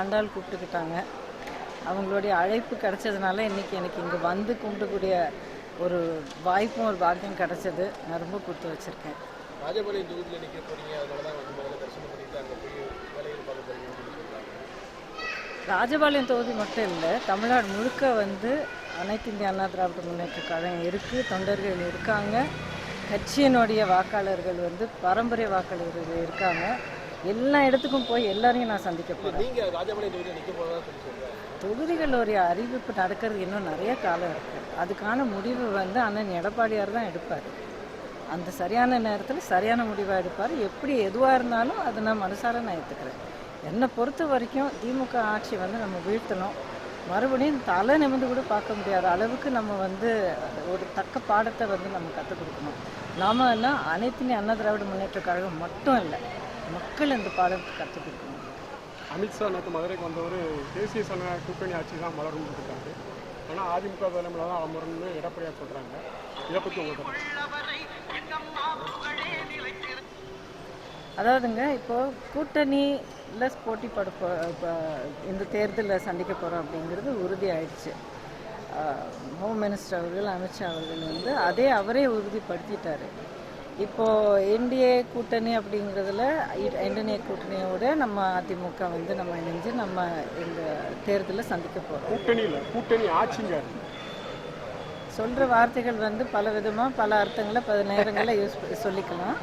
ஆண்டாள் கூப்பிட்டுக்கிட்டாங்க. அவங்களுடைய அழைப்பு கிடைச்சதுனால இன்னைக்கு எனக்கு இங்கே வந்து கும்பிடக்கூடிய ஒரு வாய்ப்பும் ஒரு பாக்கியம் கிடைச்சது. நான் ரொம்ப கொடுத்து வச்சுருக்கேன். ராஜபாளையம் தொகுதியில் நிற்க போறீங்க. அதனால தான் வந்து முதல்ல தரிசனம் பண்ணிட்டு அங்கே போய் வேலைகள் பார்க்க போறீங்கன்னு சொல்லி சொல்றாங்க. ராஜபாளையம் தொகுதி மட்டும் இல்லை தமிழ்நாடு முழுக்க வந்து அனைத்து இந்திய அண்ணா திராவிட முன்னேற்ற கழகம் இருக்குது தொண்டர்கள் இருக்காங்க. கட்சியினுடைய வாக்காளர்கள் வந்து பாரம்பரிய வாக்காளர்கள் இருக்காங்க. எல்லா இடத்துக்கும் போய் எல்லாரையும் நான் சந்திக்க போகிறேன் சொல்றாங்க. தொகுதிகளுடைய அறிவிப்பு நடக்கிறது இன்னும் நிறைய காலம் இருக்குது அதுக்கான முடிவு வந்து அண்ணன் எடப்பாடியார் தான் எடுப்பார். அந்த சரியான நேரத்தில் சரியான முடிவாக எடுப்பார். எப்படி எதுவாக இருந்தாலும் அதை நான் மனசார நான் ஏற்றுக்கிறேன் என்னை பொறுத்த வரைக்கும் திமுக ஆட்சி வந்து நம்ம வீழ்த்தணும். மறுபடியும் தலை நிமிர்ந்து கூட பார்க்க முடியாத அளவுக்கு நம்ம வந்து ஒரு தக்க பாடத்தை வந்து நம்ம கற்றுக் கொடுக்கணும். நாம என்ன அனைத்து இந்திய அண்ணா திராவிட முன்னேற்ற கழகம் மட்டும் இல்லை மக்கள் இந்த பாடத்தை கற்றுக் கொடுக்கணும் அமித்ஷா நேற்று மதுரைக்கு வந்தவர் தேசிய சன கூட்டணி ஆட்சி தான் மலரும்னு இருக்காரு. ஆனால் அதிமுக தலைமையில் தான் அமரும்னு எடப்பாடியார் சொல்கிறாங்க இதை பற்றி உங்களுக்கு அதாவதுங்க இப்போ கூட்டணியில் போட்டி பட போ- இப்போ இந்த தேர்தலில் சந்திக்க போகிறோம் அப்படிங்கிறது உறுதி ஆயிடுச்சு ஹோம் மினிஸ்டர் அவர்கள் அமித்ஷா அவர்கள் வந்து அதே அவரே உறுதிப்படுத்திட்டாரு. இப்போ என்டிஏ கூட்டணி அப்படிங்கிறதுல என்டிஏ கூட்டணியோட நம்ம அதிமுக வந்து நம்ம இணைஞ்சு நம்ம இந்த தேர்தலை சந்திக்க போகிறோம் கூட்டணியில் கூட்டணி ஆட்சிங்க. சொல்கிற வார்த்தைகள் வந்து பல விதமாக பல அர்த்தங்களை பல நேரங்களில் யூஸ் சொல்லிக்கலாம்.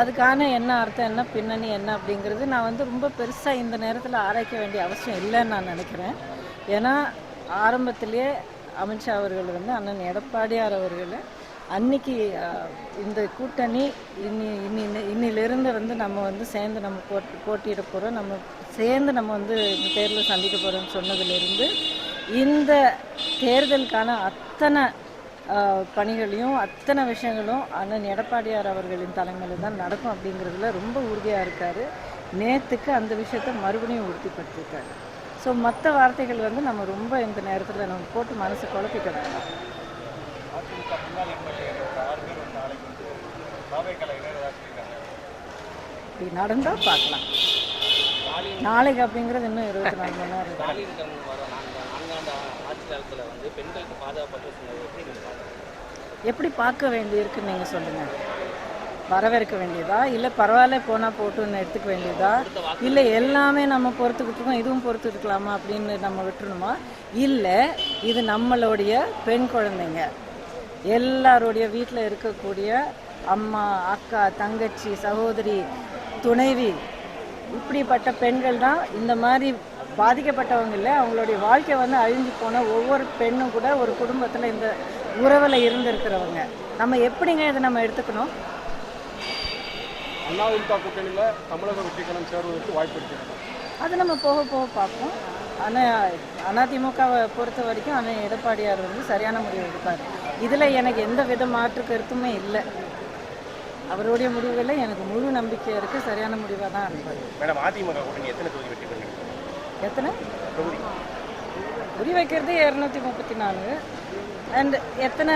அதுக்கான என்ன அர்த்தம் என்ன பின்னணி என்ன அப்படிங்கிறது நான் வந்து ரொம்ப பெருசாக இந்த நேரத்தில் ஆராய்க்க வேண்டிய அவசியம் இல்லைன்னு நான் நினைக்கிறேன். ஏன்னா ஆரம்பத்திலேயே அமித்ஷா அவர்கள் வந்து அண்ணன் எடப்பாடியார் அவர்கள் அன்னைக்கு இந்த கூட்டணி இன்னி இன்னி இன்னிலிருந்து வந்து நம்ம வந்து சேர்ந்து நம்ம போட்டி போட்டியிட போகிறோம் நம்ம சேர்ந்து நம்ம வந்து இந்த தேர்தலை சந்திக்க போகிறோம்னு சொன்னதிலிருந்து இந்த தேர்தலுக்கான அத்தனை பணிகளையும் அத்தனை விஷயங்களும் அண்ணன் எடப்பாடியார் அவர்களின் தலைமையில் தான் நடக்கும் அப்படிங்கிறதுல ரொம்ப உறுதியாக இருக்கார். நேற்றுக்கு அந்த விஷயத்தை மறுபடியும் உறுதிப்படுத்தியிருக்காரு. ஸோ மற்ற வார்த்தைகள் வந்து நம்ம ரொம்ப இந்த நேரத்தில் நம்ம போட்டு மனசு குழப்பிக்க வேண்டாம். அதிமுக முன்னாள் எம்எல்ஏ ஆறு பேர் வந்து நாளைக்கு வந்து பாவை கலைஞர் ஏதாவது சொல்லியிருக்காங்க இப்படி நடந்தால் பார்க்கலாம். நாளைக்கு அப்படிங்கிறது இன்னும் இருபத்தி நாலு மணி நேரம் இருக்கு. ஸ்டாலின் கவர்மெண்ட் வர நான்கு நான்காண்டு ஆட்சி காலத்தில் வந்து பெண்களுக்கு பாதுகாப்பற்ற சொன்னது எப்படி நீங்கள் பார்க்குறீங்க? எப்படி பார்க்க வேண்டியிருக்குன்னு நீங்கள் சொல்லுங்கள் வரவேற்க வேண்டியதா? இல்லை பரவாயில்ல போனால் போட்டுன்னு எடுத்துக்க வேண்டியதா? இல்லை எல்லாமே நம்ம பொறுத்துக்கிட்டு இதுவும் பொறுத்து இருக்கலாமா அப்படின்னு நம்ம விட்டுருணுமா இல்லை இது நம்மளுடைய பெண் குழந்தைங்க. எல்லாருடைய வீட்டில் இருக்கக்கூடிய அம்மா அக்கா தங்கச்சி சகோதரி துணைவி இப்படிப்பட்ட பெண்கள் தான் இந்த மாதிரி பாதிக்கப்பட்டவங்க இல்லை. அவங்களுடைய வாழ்க்கை வந்து அழிஞ்சு போன ஒவ்வொரு பெண்ணும் கூட ஒரு குடும்பத்தில் இந்த உறவில் இருந்திருக்கிறவங்க. நம்ம எப்படிங்க இதை நம்ம எடுத்துக்கணும்? அதிமுக கூட்டணியில் தமிழக வெற்றிக்கலம் சேருவதற்கு வாய்ப்பு இருக்கிறது. அது நம்ம போக போக பார்ப்போம். ஆனால் அதிமுகவை பொறுத்த வரைக்கும் ஆனால் எடப்பாடியார் வந்து சரியான முடிவு எடுப்பார். இதில் எனக்கு எந்த வித மாற்று கருத்துமே இல்லை. அவருடைய முடிவுகளில் எனக்கு முழு நம்பிக்கை இருக்குது சரியான முடிவாக தான் இருப்பார் மேடம் அதிமுக கூட்டணி எத்தனை தொகுதி வெற்றி எத்தனை? தொகுதி. குறி வைக்கிறது இரநூத்தி முப்பத்தி நாலு. அண்ட் எத்தனை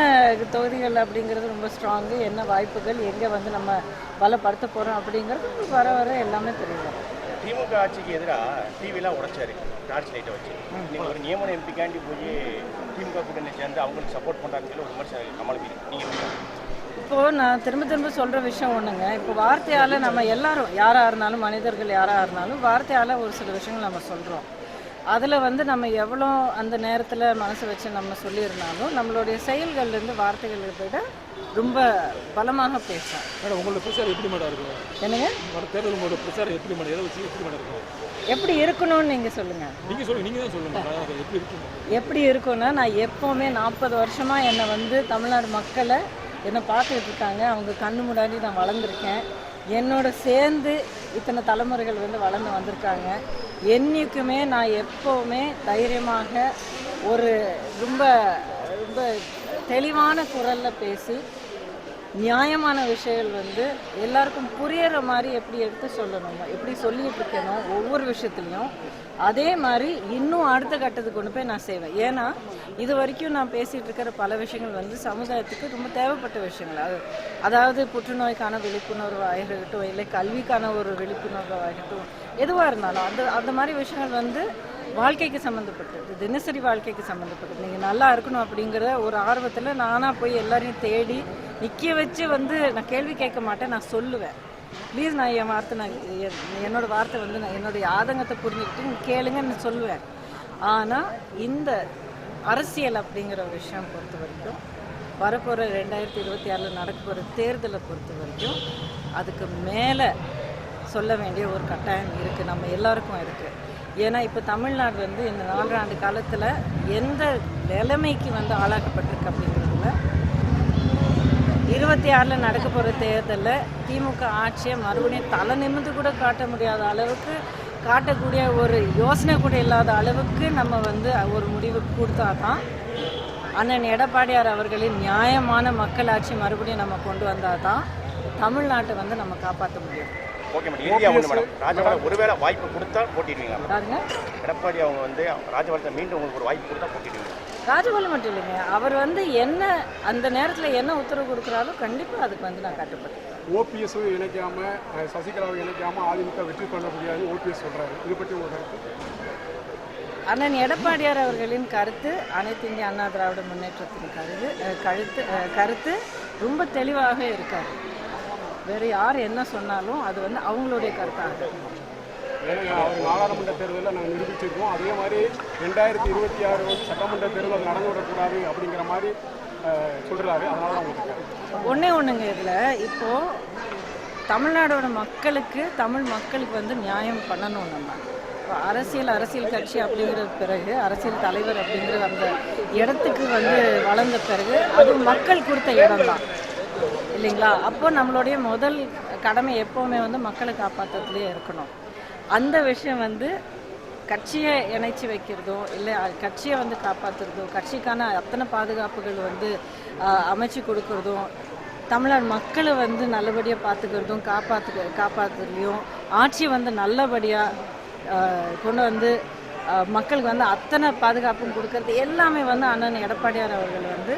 தொகுதிகள் அப்படிங்கிறது ரொம்ப ஸ்ட்ராங்கு என்ன வாய்ப்புகள் எங்கே வந்து நம்ம பலப்படுத்த போகிறோம் அப்படிங்கிறது வர வர எல்லாமே தெரியும் திமுக ஆட்சிக்கு எதிராக டிவிலாம் உடைச்சாரு. டார்ச் லைட்டை வச்சு. நீங்கள் ஒரு நியமன எம்பிக்காண்டி போய் திமுக கூட்டணி சேர்ந்து அவங்களுக்கு சப்போர்ட் பண்ணுறாங்கன்னு சொல்லி ஒரு விமர்சனம் கமலுக்கு நீங்கள் இப்போது நான் திரும்ப திரும்ப சொல்கிற விஷயம் ஒன்றுங்க இப்போ வார்த்தையால் நம்ம எல்லாரும் யாராக இருந்தாலும் மனிதர்கள் யாராக இருந்தாலும் வார்த்தையால் ஒரு சில விஷயங்கள் நம்ம சொல்கிறோம் அதில் வந்து நம்ம எவ்வளோ அந்த நேரத்தில் மனசு வச்சு நம்ம சொல்லியிருந்தாலும் நம்மளுடைய செயல்கள்லேருந்து வார்த்தைகளை விட ரொம்ப பலமாக பேசும். மேடம் உங்களோட பிரச்சாரம் எப்படி மேடம் இருக்கும்? என்னங்க? வர தேர்தல் உங்களோட பிரச்சாரம் எப்படி மேடம்? எதை வச்சு எப்படி மேடம் இருக்கும்? எப்படி இருக்கணும்னு நீங்கள் சொல்லுங்கள் நீங்கள் சொல்லுங்க நீங்கள் தான் எப்படி இருக்கும் எப்படி இருக்கும்னா நான் எப்போவுமே நாற்பது வருஷமாக என்னை வந்து தமிழ்நாடு மக்களை என்னை பார்த்துக்கிட்டு இருக்காங்க. அவங்க கண்ணு முன்னாடி நான் வளர்ந்துருக்கேன். என்னோட சேர்ந்து இத்தனை தலைமுறைகள் வந்து வளர்ந்து வந்திருக்காங்க. என்றைக்குமே நான் எப்போவுமே தைரியமாக ஒரு ரொம்ப ரொம்ப தெளிவான குரலில் பேசி நியாயமான விஷயங்கள் வந்து எல்லாருக்கும் புரியற மாதிரி எப்படி எடுத்து சொல்லணும்? எப்படி சொல்லிட்டு இருக்கணும் ஒவ்வொரு விஷயத்துலையும் அதே மாதிரி இன்னும் அடுத்த கட்டத்துக்கு கொண்டு போய் நான் செய்வேன். ஏன்னா இது வரைக்கும் நான் பேசிட்டு இருக்கிற பல விஷயங்கள் வந்து சமுதாயத்துக்கு ரொம்ப தேவைப்பட்ட விஷயங்கள். அது அதாவது புற்றுநோய்க்கான விழிப்புணர்வு ஆகட்டும் இல்லை கல்விக்கான ஒரு விழிப்புணர்வு ஆகட்டும் எதுவாக இருந்தாலும் அந்த அந்த மாதிரி விஷயங்கள் வந்து வாழ்க்கைக்கு சம்மந்தப்பட்டது தினசரி வாழ்க்கைக்கு சம்மந்தப்பட்டது நீங்கள் நல்லா இருக்கணும் அப்படிங்கிற ஒரு ஆர்வத்தில் நானாக போய் எல்லாரையும் தேடி நிற்க வச்சு வந்து நான் கேள்வி கேட்க மாட்டேன் நான் சொல்லுவேன். ப்ளீஸ் நான் என் வார்த்தை நான் என்னோடய வார்த்தை வந்து நான் என்னுடைய ஆதங்கத்தை புரிஞ்சுக்கிட்டு நீங்க கேளுங்கன்னு சொல்லுவேன். ஆனால் இந்த அரசியல் அப்படிங்கிற விஷயம் பொறுத்த வரைக்கும் வரப்போகிற ரெண்டாயிரத்தி இருபத்தி ஆறில் நடக்க போகிற தேர்தலை பொறுத்த வரைக்கும் அதுக்கு மேலே சொல்ல வேண்டிய ஒரு கட்டாயம் இருக்குது நம்ம எல்லாருக்கும் இருக்குது ஏன்னா இப்போ தமிழ்நாடு வந்து இந்த நான்காண்டு காலத்தில் எந்த நிலைமைக்கு வந்து ஆளாக்கப்பட்டிருக்கு அப்படிங்கிறதுல இருபத்தி ஆறில் நடக்க போகிற தேர்தலில் திமுக ஆட்சியை மறுபடியும் தலை நிமிர்ந்து கூட காட்ட முடியாத அளவுக்கு காட்டக்கூடிய ஒரு யோசனை கூட இல்லாத அளவுக்கு நம்ம வந்து ஒரு முடிவு கொடுத்தா தான் அண்ணன் எடப்பாடியார் அவர்களின் நியாயமான மக்களாட்சி மறுபடியும் நம்ம கொண்டு வந்தால் தான் தமிழ்நாட்டை வந்து நம்ம காப்பாற்ற முடியும். Okay madam. இறுதியாக ஒன்று மேடம் ராஜபாளையம் ஒருவேளை வாய்ப்பு கொடுத்தா போட்டிடுவீங்களா எடப்பாடி அவங்க வந்து ராஜபாளையத்தை மீண்டும் உங்களுக்கு ஒரு வாய்ப்பு கொடுத்தா போட்டிடுவீங்க ராஜபாலி மட்டும் இல்லைங்க. அவர் வந்து என்ன அந்த நேரத்தில் என்ன உத்தரவு கொடுக்குறாரோ கண்டிப்பாக அதுக்கு வந்து நான் கட்டுப்பட்டேன் ஓபிஎஸும் இணைக்காம சசிகலாவை இணைக்காம அதிமுக வெற்றி கொள்ள முடியாதுன்னு ஓபிஎஸ் சொல்றாரு. இது பற்றி உங்க கருத்து? அண்ணன் எடப்பாடியார் அவர்களின் கருத்து அனைத்து இந்திய அண்ணா திராவிட முன்னேற்றத்தின் கருது கழுத்து கருத்து ரொம்ப தெளிவாக இருக்காரு. வேறு யார் என்ன சொன்னாலும் அது வந்து அவங்களுடைய கருத்தாக இருக்கும் அவர் நாடாளுமன்ற தேர்தலில் நாங்கள் நிரூபிச்சிருக்கோம். அதே மாதிரி ரெண்டாயிரத்தி இருபத்தி ஆறு வந்து சட்டமன்ற தேர்தல் நடந்து விடக்கூடாது அப்படிங்கிற மாதிரி அஹ், சொல்றாரு. அதனால உங்களுக்கு ஒன்றே ஒன்றுங்க இதில். இப்போது தமிழ்நாடோட மக்களுக்கு தமிழ் மக்களுக்கு வந்து நியாயம் பண்ணணும் நம்ம. இப்போ அரசியல் அரசியல் கட்சி அப்படிங்கிற பிறகு அரசியல் தலைவர் அப்படிங்கிற அந்த இடத்துக்கு வந்து வளர்ந்த பிறகு அது மக்கள் கொடுத்த இடம் தான் இல்லைங்களா? அப்போ நம்மளுடைய முதல் கடமை எப்போவுமே வந்து மக்களை காப்பாற்றுறதுலேயே இருக்கணும். அந்த விஷயம் வந்து கட்சியை இணைச்சி வைக்கிறதோ இல்லை கட்சியை வந்து காப்பாற்றுறதோ கட்சிக்கான அத்தனை பாதுகாப்புகள் வந்து அமைச்சு கொடுக்கறதும் தமிழர் மக்களை வந்து நல்லபடியாக பார்த்துக்கிறதும் காப்பாற்று காப்பாற்றுறதையும் ஆட்சி வந்து நல்லபடியாக கொண்டு வந்து மக்களுக்கு வந்து அத்தனை பாதுகாப்பும் கொடுக்கறது எல்லாமே வந்து அண்ணன் எடப்பாடியார் அவர்கள் வந்து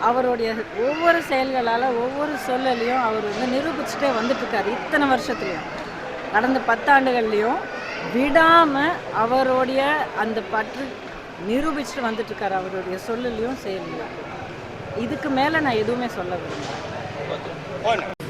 அவருடைய ஒவ்வொரு செயல்களால் ஒவ்வொரு சொல்லலையும் அவர் வந்து நிரூபிச்சுட்டே வந்துட்டுருக்காரு இத்தனை வருஷத்துலையும். கடந்த பத்தாண்டுகள்லையும் விடாமல் அவருடைய அந்த பற்று நிரூபிச்சுட்டு வந்துட்டுருக்கார் அவருடைய சொல்லலையும் செயலையும் இதுக்கு மேலே நான் எதுவுமே சொல்ல விரும்புகிறேன்